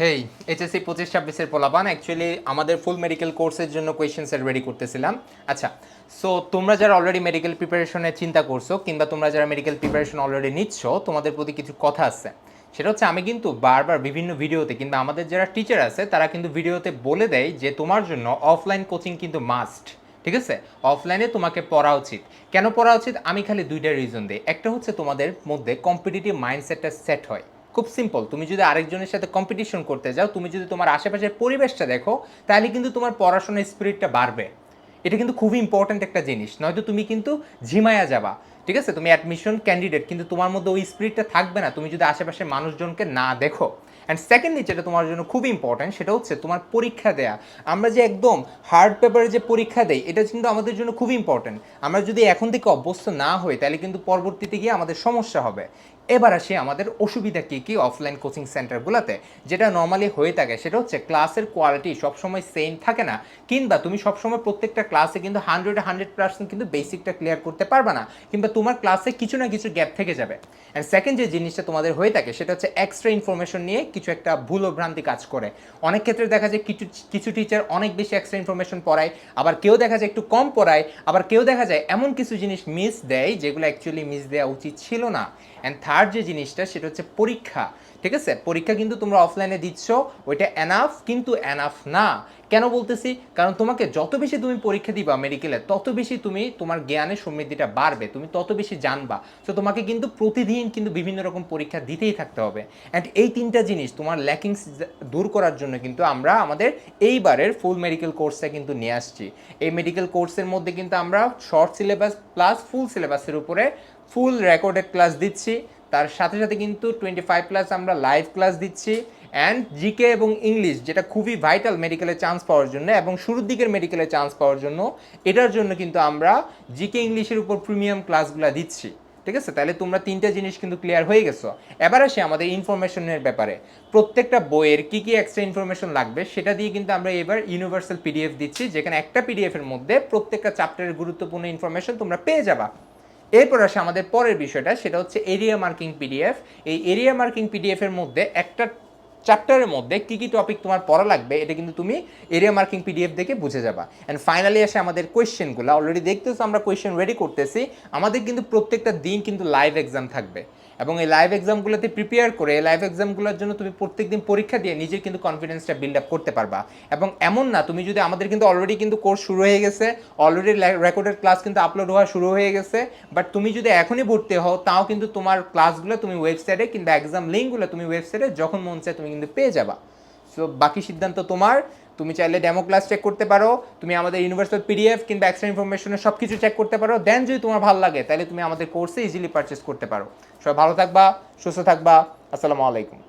হেই HSC পঁচিশ ছাব্বিশের পোলাপান অ্যাকচুয়ালি আমাদের ফুল মেডিকেল কোর্সের জন্য কোয়েশ্চেন সেট রেডি করতেছিলাম। আচ্ছা সো তোমরা যারা অলরেডি মেডিকেল প্রিপারেশনের চিন্তা করছ, কিংবা তোমরা যারা মেডিকেল প্রিপারেশন অলরেডি নিচ্ছ, তোমাদের প্রতি কিছু কথা আছে। সেটা হচ্ছে, আমি কিন্তু বারবার বিভিন্ন ভিডিওতে কিংবা আমাদের যারা টিচার আছে, তারা কিন্তু ভিডিওতে বলে দেয় যে তোমার জন্য অফলাইন কোচিং কিন্তু মাস্ট ঠিক আছে? অফলাইনে তোমাকে পড়া উচিত। কেন পড়া উচিত? আমি খালি দুইটা রিজন দিই। একটা হচ্ছে তোমাদের মধ্যে কম্পিটিটিভ মাইন্ডসেটটা সেট হয়। খুব সিম্পল তুমি যদি আরেকজনের সাথে কম্পিটিশন করতে যাও, তুমি যদি তোমার আশেপাশের পরিবেশটা দেখো, তাহলে কিন্তু তোমার পড়াশোনার স্পিরিটটা বাড়বে। এটা কিন্তু খুবই ইম্পর্ট্যান্ট একটা জিনিস, নয়তো তুমি কিন্তু ঝিমায়া যাবা, ঠিক আছে? তুমি অ্যাডমিশন ক্যান্ডিডেট কিন্তু তোমার মধ্যে ওই স্পিরিটটা থাকবে না, তুমি যদি আশেপাশের মানুষজনকে না দেখো। অ্যান্ড সেকেন্ডলি যেটা তোমার জন্য খুব ইম্পর্ট্যান্ট সেটা হচ্ছে তোমার পরীক্ষা দেয়া। আমরা যে একদম হার্ড পেপারে যে পরীক্ষা দেই, এটা কিন্তু আমাদের জন্য খুব ইম্পর্ট্যান্ট আমরা যদি এখন থেকে অভ্যস্ত না হই, তাহলে কিন্তু পরবর্তীতে গিয়ে আমাদের সমস্যা হবে। এবার আসি আমাদের অসুবিধা কী কী অফলাইন কোচিং সেন্টারগুলোতে যেটা নর্মালি হয়ে থাকে, সেটা হচ্ছে ক্লাসের কোয়ালিটি সবসময় সেম থাকে না, কিংবা তুমি সবসময় প্রত্যেকটা ক্লাসে কিন্তু হান্ড্রেড হান্ড্রেড পার্সেন্ট কিন্তু বেসিকটা ক্লিয়ার করতে পারবে না, কিংবা তোমার ক্লাসে কিছু না কিছু গ্যাপ থেকে যাবে। অ্যান্ড সেকেন্ড যে জিনিসটা তোমাদের হয়ে থাকে, সেটা হচ্ছে এক্সট্রা ইনফরমেশন নিয়ে কিছু একটা ভুল ও ভ্রান্তি কাজ করে। অনেক ক্ষেত্রে দেখা যায় কিছু কিছু টিচার অনেক বেশি এক্সট্রা ইনফরমেশন পড়ায়, আবার কেউ দেখা যায় একটু কম পড়ায়, আবার কেউ দেখা যায় এমন কিছু জিনিস মিস দেয়, যেগুলো অ্যাকচুয়ালি মিস দেওয়া উচিত ছিল না। অ্যান্ড থার্ড যে জিনিসটা সেটা হচ্ছে পরীক্ষা, ঠিক আছে? পরীক্ষা কিন্তু তোমরা অফলাইনে দিচ্ছ, ওইটা অ্যানাফ কিন্তু অ্যানাফ না। কেন বলতেছি? কারণ তোমাকে যত বেশি তুমি পরীক্ষা দিবা মেডিকেলে তত বেশি তুমি তোমার জ্ঞানের সমৃদ্ধিটা বাড়বে, তুমি তত বেশি জানবা। তো তোমাকে কিন্তু প্রতিদিন কিন্তু বিভিন্ন রকম পরীক্ষা দিতেই থাকতে হবে। অ্যান্ড এই তিনটা জিনিস তোমার ল্যাকিংস দূর করার জন্য কিন্তু আমরা আমাদের এইবারের ফুল মেডিকেল কোর্সটা কিন্তু নিয়ে আসছি। এই মেডিকেল কোর্সের মধ্যে কিন্তু আমরা শর্ট সিলেবাস প্লাস ফুল সিলেবাসের উপরে ফুল রেকর্ডেড ক্লাস দিচ্ছি। তার সাথে সাথে কিন্তু টোয়েন্টি ফাইভ প্লাস আমরা লাইভ ক্লাস দিচ্ছি অ্যান্ড জিকে এবং ইংলিশ যেটা খুবই ভাইটাল মেডিকেলে চান্স পাওয়ার জন্য এবং শুরুর দিকের মেডিকেলে চান্স পাওয়ার জন্য, এটার জন্য কিন্তু আমরা জিকে ইংলিশের উপর প্রিমিয়াম ক্লাসগুলো দিচ্ছি। ঠিক আছে? তাহলে তোমরা তিনটা জিনিস কিন্তু ক্লিয়ার হয়ে গেছো। এবার আসি আমাদের ইনফরমেশনের ব্যাপারে। প্রত্যেকটা বইয়ের কি কি এক্সট্রা ইনফরমেশন লাগবে সেটা দিয়ে কিন্তু আমরা এবার ইউনিভার্সাল পিডিএফ দিচ্ছি, যেখানে একটা পিডিএফের মধ্যে প্রত্যেকটা চ্যাপ্টারের গুরুত্বপূর্ণ ইনফরমেশন তোমরা পেয়ে যাবা। এরপর আসে আমাদের পরের বিষয়টা, সেটা হচ্ছে এরিয়া মার্কিং পিডিএফ এই এরিয়া মার্কিং পিডিএফ এর মধ্যে একটা চ্যাপ্টারের মধ্যে কী কী টপিক তোমার পড়া লাগবে, এটা কিন্তু তুমি এরিয়া মার্কিং পিডিএফ দেখে বুঝে যাবা। অ্যান্ড ফাইনালি আসে আমাদের কোয়েশ্চেনগুলো অলরেডি দেখতেছো, আমরা কোয়েশ্চেন রেডি করতেছি। আমাদের কিন্তু প্রত্যেকটা দিন কিন্তু লাইভ এক্সাম থাকবে। এবং এই লাইভ এক্সামগুলোতে প্রিপেয়ার করে, এই লাইভ এক্সামগুলোর জন্য তুমি প্রত্যেকদিন পরীক্ষা দিয়ে নিজের কিন্তু কনফিডেন্সটা বিল্ড আপ করতে পারবা। এবং এমন না, তুমি যদি আমাদের কিন্তু অলরেডি কিন্তু কোর্স শুরু হয়ে গেছে অলরেডি রেকর্ডেড ক্লাস কিন্তু আপলোড হওয়া শুরু হয়ে গেছে বাট তুমি যদি এখনই ভর্তি হও, তাও কিন্তু তোমার ক্লাসগুলো তুমি ওয়েবসাইটে কিংবা এক্সাম লিঙ্কগুলো তুমি ওয়েবসাইটে যখন মন চায় তুমি কিন্তু পেয়ে যাবা। সো বাকি সিদ্ধান্ত তোমার। তুমি চাইলে ডেমো ক্লাস চেক করতে পারো। তুমি আমাদের ইউনিভার্সাল পিডিএফ কিংবা এক্সট্রা ইনফরমেশনের সব কিছু চেক করতে পারো। দেন যদি তোমার ভালো লাগে, তাহলে তুমি আমাদের কোর্সে ইজিলি পারচেস করতে পারো। সবাই ভালো থাকবা, সুস্থ থাকবা। আসসালামু আলাইকুম।